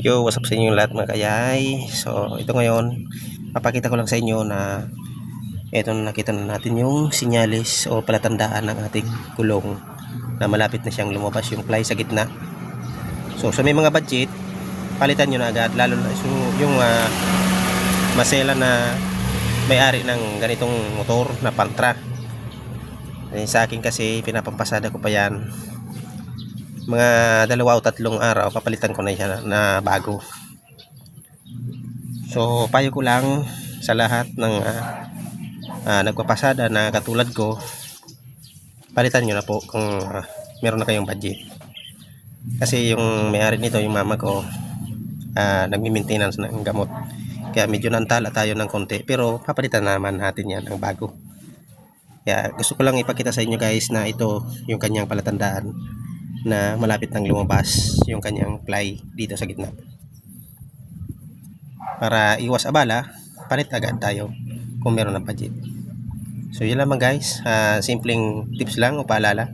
Yo, what's up sa inyo lahat mga kayay? So, ito ngayon, papakita ko lang sa inyo na ito na nakita na natin yung sinyalis o palatandaan ng ating gulong na malapit na siyang lumabas yung ply sa gitna. So, sa may mga budget, palitan nyo na agad, lalo na yung, yung ah, masela na may-ari ng ganitong motor na pantra. Eh, sa akin kasi, pinapampasada ko pa yan mga dalawa o tatlong araw papalitan ko na siya na, bago. So payo ko lang sa lahat ng ah, ah, nagpapasada na katulad ko palitan nyo na po kung ah, meron na kayong budget. Kasi yung may-ari nito yung mama ko uh, nagmi-maintenance ng gamot. Kaya medyo nantala tayo ng konti pero papalitan naman natin yan ng bago. Kaya gusto ko lang ipakita sa inyo guys na ito yung kanyang palatandaan na malapit nang lumabas yung kanyang ply dito sa gitna. Para iwas abala, palit agad tayo kung meron ng budget. So yun lamang guys, Ah, simpleng tips lang o paalala.